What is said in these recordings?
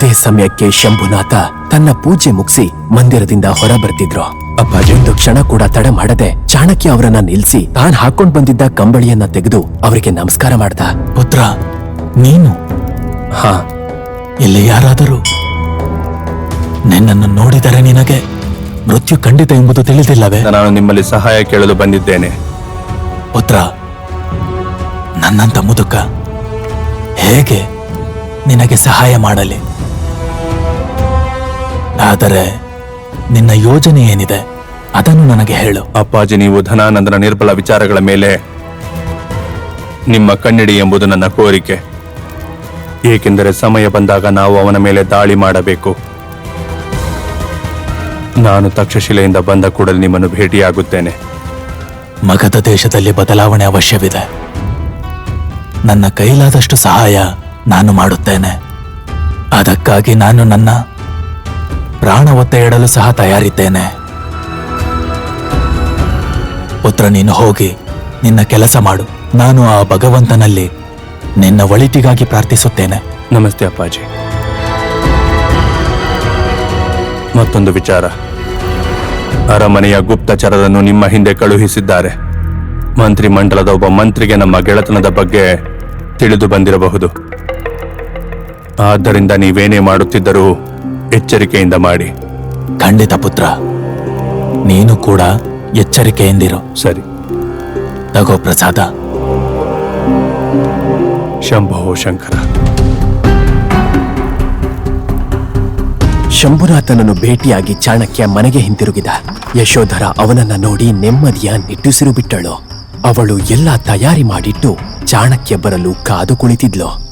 ಅದೇ ಸಮಯಕ್ಕೆ ಶಂಭುನಾಥ ತನ್ನ ಪೂಜೆ ಮುಗಿಸಿ ಮಂದಿರದಿಂದ ಹೊರ ಬರ್ತಿದ್ರು ಅಪ್ಪಾಜಿ ಒಂದು ಕ್ಷಣ ಕೂಡ ತಡ ಮಾಡದೆ ಚಾಣಕ್ಯ ಅವರನ್ನ ನಿಲ್ಸಿ ತಾನ್ ಹಾಕೊಂಡ್ ಬಂದಿದ್ದ ಕಂಬಳಿಯನ್ನ ತೆಗೆದು ಅವರಿಗೆ ನಮಸ್ಕಾರ ಮಾಡ್ದ. ಪುತ್ರ ನೀನು? ಹಾ. ಇಲ್ಲಿ ಯಾರಾದರೂ? ನಿನ್ನನ್ನು ನೋಡಿದರೆ ನಿನಗೆ ಮೃತ್ಯು ಖಂಡಿತ ಎಂಬುದು ತಿಳಿದಿಲ್ಲವೇ? ನಾನು ನಿಮ್ಮಲ್ಲಿ ಸಹಾಯ ಕೇಳಲು ಬಂದಿದ್ದೇನೆ. ಪುತ್ರ ನನ್ನಂತ ಮುದುಕ ಹೇಗೆ ನಿನಗೆ ಸಹಾಯ ಮಾಡಲಿ? ಆದರೆ ನಿನ್ನ ಯೋಜನೆ ಏನಿದೆ ಅದನ್ನು ನನಗೆ ಹೇಳು. ಅಪ್ಪಾಜಿ ನೀವು ಧನಾನಂದನ ನಿರ್ಬಲ ವಿಚಾರಗಳ ಮೇಲೆ ನಿಮ್ಮ ಕಣ್ಣಿಡಿ ಎಂಬುದು ನನ್ನ ಕೋರಿಕೆ. ಏಕೆಂದರೆ ಸಮಯ ಬಂದಾಗ ನಾವು ಅವನ ಮೇಲೆ ದಾಳಿ ಮಾಡಬೇಕು. ನಾನು ತಕ್ಷಶಿಲೆಯಿಂದ ಬಂದ ಕೂಡಲೇ ನಿಮ್ಮನ್ನು ಭೇಟಿಯಾಗುತ್ತೇನೆ. ಮಗದ ದೇಶದಲ್ಲಿ ಬದಲಾವಣೆ ಅವಶ್ಯವಿದೆ. ನನ್ನ ಕೈಲಾದಷ್ಟು ಸಹಾಯ ನಾನು ಮಾಡುತ್ತೇನೆ. ಅದಕ್ಕಾಗಿ ನಾನು ನನ್ನ ಪ್ರಾಣ ಒತ್ತೆ ಇಡಲು ಸಹ ತಯಾರಿದ್ದೇನೆ. ಪುತ್ರ, ನೀನು ಹೋಗಿ ನಿನ್ನ ಕೆಲಸ ಮಾಡು. ನಾನು ಆ ಭಗವಂತನಲ್ಲಿ ನಿನ್ನ ಒಳಿತಿಗಾಗಿ ಪ್ರಾರ್ಥಿಸುತ್ತೇನೆ. ನಮಸ್ತೆ ಅಪ್ಪಾಜಿ. ಮತ್ತೊಂದು ವಿಚಾರ. ಅರಮನೆಯ ಗುಪ್ತಚರರನ್ನು ನಿಮ್ಮ ಹಿಂದೆ ಕಳುಹಿಸಿದ್ದಾರೆ. ಮಂತ್ರಿ ಮಂಡಲದ ಒಬ್ಬ ಮಂತ್ರಿಗೆ ನಮ್ಮ ಗೆಳೆತನದ ಬಗ್ಗೆ ತಿಳಿದು ಬಂದಿರಬಹುದು. ಆದ್ದರಿಂದ ನೀವೇನೇ ಮಾಡುತ್ತಿದ್ದರೂ ಎಚ್ಚರಿಕೆಯಿಂದ ಮಾಡಿ. ಖಂಡಿತ ಪುತ್ರ. ನೀನು ಕೂಡ ಎಚ್ಚರಿಕೆಯಿಂದಿರು. ಸರಿ. ತಗೋ ಪ್ರಸಾದ. ಶಂಭೋ ಶಂಕರ. ಶಂಭುನಾಥನನ್ನು ಭೇಟಿಯಾಗಿ ಚಾಣಕ್ಯ ಮನೆಗೆ ಹಿಂತಿರುಗಿದ. ಯಶೋಧರ ಅವನನ್ನ ನೋಡಿ ನೆಮ್ಮದಿಯ ನಿಟ್ಟುಸಿರು ಬಿಟ್ಟಳು. ಅವಳು ಎಲ್ಲ ತಯಾರಿ ಮಾಡಿಟ್ಟು ಚಾಣಕ್ಯ ಬರಲು ಕಾದು ಕುಳಿತಿದ್ಲು.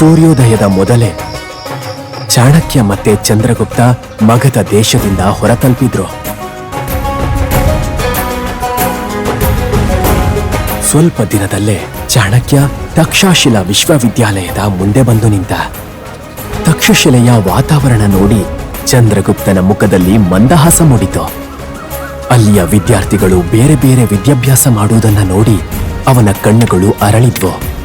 ಸೂರ್ಯೋದಯದ ಮೊದಲೇ ಚಾಣಕ್ಯ ಮತ್ತೆ ಚಂದ್ರಗುಪ್ತ ಮಗದ ದೇಶದಿಂದ ಹೊರತಲ್ಪಿದ್ರು. ಸ್ವಲ್ಪ ದಿನದಲ್ಲೇ ಚಾಣಕ್ಯ ತಕ್ಷಶಿಲಾ ವಿಶ್ವವಿದ್ಯಾಲಯದ ಮುಂದೆ ಬಂದು ನಿಂತ. ತಕ್ಷಶಿಲೆಯ ವಾತಾವರಣ ನೋಡಿ ಚಂದ್ರಗುಪ್ತನ ಮುಖದಲ್ಲಿ ಮಂದಹಾಸ ಮೂಡಿತು. ಅಲ್ಲಿಯ ವಿದ್ಯಾರ್ಥಿಗಳು ಬೇರೆ ಬೇರೆ ವಿದ್ಯಾಭ್ಯಾಸ ಮಾಡುವುದನ್ನ ನೋಡಿ ಅವನ ಕಣ್ಣುಗಳು ಅರಳಿದ್ವು.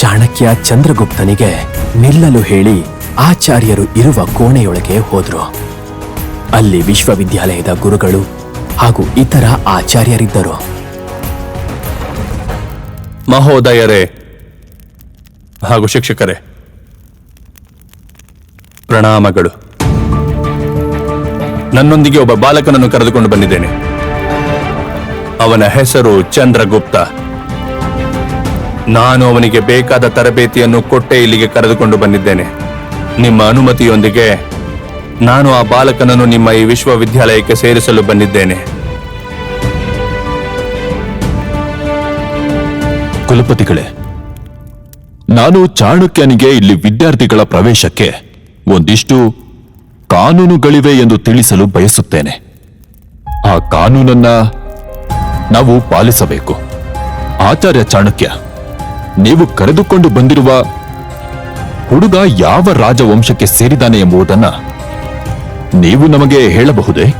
ಚಾಣಕ್ಯ ಚಂದ್ರಗುಪ್ತನಿಗೆ ನಿಲ್ಲಲು ಹೇಳಿ ಆಚಾರ್ಯರು ಇರುವ ಕೋಣೆಯೊಳಗೆ ಹೋದ್ರು. ಅಲ್ಲಿ ವಿಶ್ವವಿದ್ಯಾಲಯದ ಗುರುಗಳು ಹಾಗೂ ಇತರ ಆಚಾರ್ಯರಿದ್ದರು. ಮಹೋದಯರೇ ಹಾಗೂ ಶಿಕ್ಷಕರೇ, ಪ್ರಣಾಮಗಳು. ನನ್ನೊಂದಿಗೆ ಒಬ್ಬ ಬಾಲಕನನ್ನು ಕರೆದುಕೊಂಡು ಬಂದಿದ್ದೇನೆ. ಅವನ ಹೆಸರು ಚಂದ್ರಗುಪ್ತ. ನಾನು ಅವನಿಗೆ ಬೇಕಾದ ತರಬೇತಿಯನ್ನು ಕೊಟ್ಟೆ ಇಲ್ಲಿಗೆ ಕರೆದುಕೊಂಡು ಬಂದಿದ್ದೇನೆ. ನಿಮ್ಮ ಅನುಮತಿಯೊಂದಿಗೆ ನಾನು ಆ ಬಾಲಕನನ್ನು ನಿಮ್ಮ ಈ ವಿಶ್ವವಿದ್ಯಾಲಯಕ್ಕೆ ಸೇರಿಸಲು ಬಂದಿದ್ದೇನೆ. ಕುಲಪತಿಗಳೇ, ನಾನು ಚಾಣಕ್ಯನಿಗೆ ಇಲ್ಲಿ ವಿದ್ಯಾರ್ಥಿಗಳ ಪ್ರವೇಶಕ್ಕೆ ಒಂದಿಷ್ಟು ಕಾನೂನುಗಳಿವೆ ಎಂದು ತಿಳಿಸಲು ಬಯಸುತ್ತೇನೆ. ಆ ಕಾನೂನನ್ನ ನಾವು ಪಾಲಿಸಬೇಕು. ಆಚಾರ್ಯ ಚಾಣಕ್ಯ ನೀವು ಕರೆದುಕೊಂಡು ಬಂದಿರುವ ಹುಡುಗ ಯಾವ ರಾಜವಂಶಕ್ಕೆ ಸೇರಿದಾನೆ ಎಂಬುದನ್ನ ನೀವು ನಮಗೆ ಹೇಳಬಹುದೇ?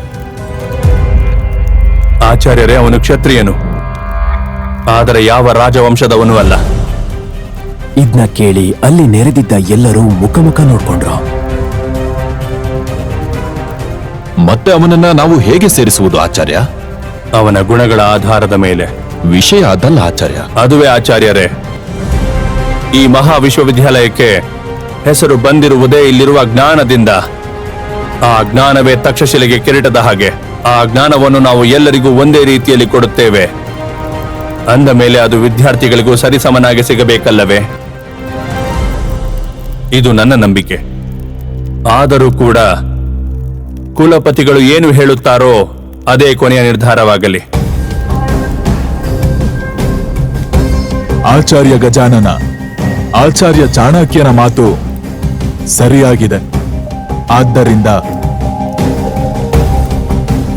ಆಚಾರ್ಯರೇ ಅವನು ಕ್ಷತ್ರಿಯನು. ಆದರೆ ಯಾವ ರಾಜವಂಶದವನು ಅಲ್ಲ. ಇದ್ನ ಕೇಳಿ ಅಲ್ಲಿ ನೆರೆದಿದ್ದ ಎಲ್ಲರೂ ಮುಖಮುಖ ನೋಡ್ಕೊಂಡ್ರು. ಮತ್ತೆ ಅವನನ್ನ ನಾವು ಹೇಗೆ ಸೇರಿಸುವುದು ಆಚಾರ್ಯ? ಅವನ ಗುಣಗಳ ಆಧಾರದ ಮೇಲೆ. ವಿಷಯ ಅದಲ್ಲ ಆಚಾರ್ಯ. ಅದುವೇ ಆಚಾರ್ಯರೇ ಈ ಮಹಾ ವಿಶ್ವವಿದ್ಯಾಲಯಕ್ಕೆ ಹೆಸರು ಬಂದಿರುವುದೇ ಇಲ್ಲಿರುವ ಜ್ಞಾನದಿಂದ. ಆ ಜ್ಞಾನವೇ ತಕ್ಷಶಿಲೆಗೆ ಕಿರೀಟದ ಹಾಗೆ. ಆ ಜ್ಞಾನವನ್ನು ನಾವು ಎಲ್ಲರಿಗೂ ಒಂದೇ ರೀತಿಯಲ್ಲಿ ಕೊಡುತ್ತೇವೆ. ಅಂದ ಮೇಲೆ ಅದು ವಿದ್ಯಾರ್ಥಿಗಳಿಗೂ ಸರಿಸಮನಾಗಿ ಸಿಗಬೇಕಲ್ಲವೇ? ಇದು ನನ್ನ ನಂಬಿಕೆ. ಆದರೂ ಕೂಡ ಕುಲಪತಿಗಳು ಏನು ಹೇಳುತ್ತಾರೋ ಅದೇ ಕೊನೆಯ ನಿರ್ಧಾರವಾಗಲಿ. ಆಚಾರ್ಯ ಗಜಾನನ ಆಚಾರ್ಯ ಚಾಣಕ್ಯನ ಮಾತು ಸರಿಯಾಗಿದೆ. ಆದ್ದರಿಂದ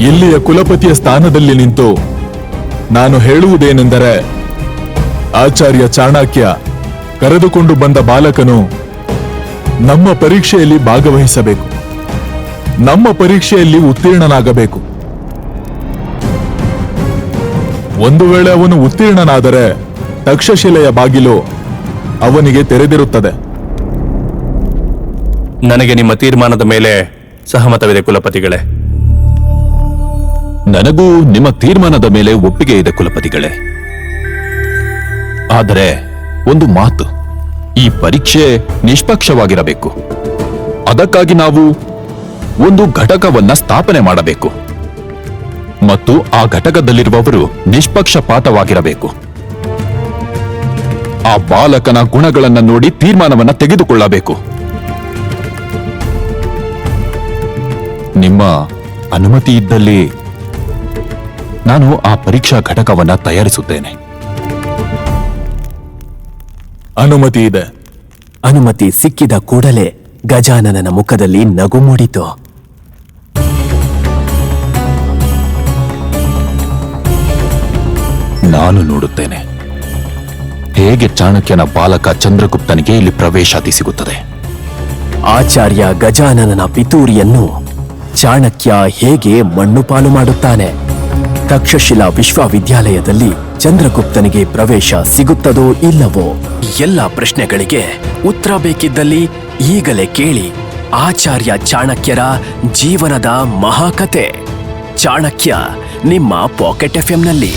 ಇಲ್ಲಿಯ ಕುಲಪತಿಯ ಸ್ಥಾನದಲ್ಲಿ ನಿಂತು ನಾನು ಹೇಳುವುದೇನೆಂದರೆ ಆಚಾರ್ಯ ಚಾಣಕ್ಯ ಕರೆದುಕೊಂಡು ಬಂದ ಬಾಲಕನು ನಮ್ಮ ಪರೀಕ್ಷೆಯಲ್ಲಿ ಭಾಗವಹಿಸಬೇಕು. ನಮ್ಮ ಪರೀಕ್ಷೆಯಲ್ಲಿ ಉತ್ತೀರ್ಣನಾಗಬೇಕು. ಒಂದು ವೇಳೆ ಅವನು ಉತ್ತೀರ್ಣನಾದರೆ ತಕ್ಷಶಿಲೆಯ ಬಾಗಿಲು ಅವನಿಗೆ ತೆರೆದಿರುತ್ತದೆ. ನನಗೆ ನಿಮ್ಮ ತೀರ್ಮಾನದ ಮೇಲೆ ಸಹಮತವಿದೆ ಕುಲಪತಿಗಳೇ. ನನಗೂ ನಿಮ್ಮ ತೀರ್ಮಾನದ ಮೇಲೆ ಒಪ್ಪಿಗೆ ಇದೆ ಕುಲಪತಿಗಳೇ. ಆದರೆ ಒಂದು ಮಾತು ಈ ಪರೀಕ್ಷೆ ನಿಷ್ಪಕ್ಷವಾಗಿರಬೇಕು. ಅದಕ್ಕಾಗಿ ನಾವು ಒಂದು ಘಟಕವನ್ನ ಸ್ಥಾಪನೆ ಮಾಡಬೇಕು. ಮತ್ತು ಆ ಘಟಕದಲ್ಲಿರುವವರು ನಿಷ್ಪಕ್ಷಪಾತವಾಗಿರಬೇಕು. ಆ ಬಾಲಕನ ಗುಣಗಳನ್ನು ನೋಡಿ ತೀರ್ಮಾನವನ್ನು ತೆಗೆದುಕೊಳ್ಳಬೇಕು. ನಿಮ್ಮ ಅನುಮತಿ ಇದ್ದಲ್ಲಿ ನಾನು ಆ ಪರೀಕ್ಷಾ ಘಟಕವನ್ನ ತಯಾರಿಸುತ್ತೇನೆ. ಅನುಮತಿ ಇದೆ. ಅನುಮತಿ ಸಿಕ್ಕಿದ ಕೂಡಲೇ ಗಜಾನನನ ಮುಖದಲ್ಲಿ ನಗು ಮೂಡಿತು. ನಾನು ನೋಡುತ್ತೇನೆ. ಹೇಗೆ ಚಾಣಕ್ಯನ ಬಾಲಕ ಚಂದ್ರಗುಪ್ತನಿಗೆ ಇಲ್ಲಿ ಪ್ರವೇಶಾತಿ ಸಿಗುತ್ತದೆ ಆಚಾರ್ಯ ಗಜಾನನನ ಪಿತೂರಿಯನ್ನು ಚಾಣಕ್ಯ ಹೇಗೆ ಮಣ್ಣು ಪಾಲು ಮಾಡುತ್ತಾನೆ? ತಕ್ಷಶಿಲಾ ವಿಶ್ವವಿದ್ಯಾಲಯದಲ್ಲಿ ಚಂದ್ರಗುಪ್ತನಿಗೆ ಪ್ರವೇಶ ಸಿಗುತ್ತದೋ ಇಲ್ಲವೋ? ಎಲ್ಲ ಪ್ರಶ್ನೆಗಳಿಗೆ ಉತ್ತರ ಬೇಕಿದ್ದಲ್ಲಿ ಈಗಲೇ ಕೇಳಿ ಆಚಾರ್ಯ ಚಾಣಕ್ಯರ ಜೀವನದ ಮಹಾಕತೆ. ಚಾಣಕ್ಯ ನಿಮ್ಮ ಪಾಕೆಟ್ ಎಫ್ಎಂನಲ್ಲಿ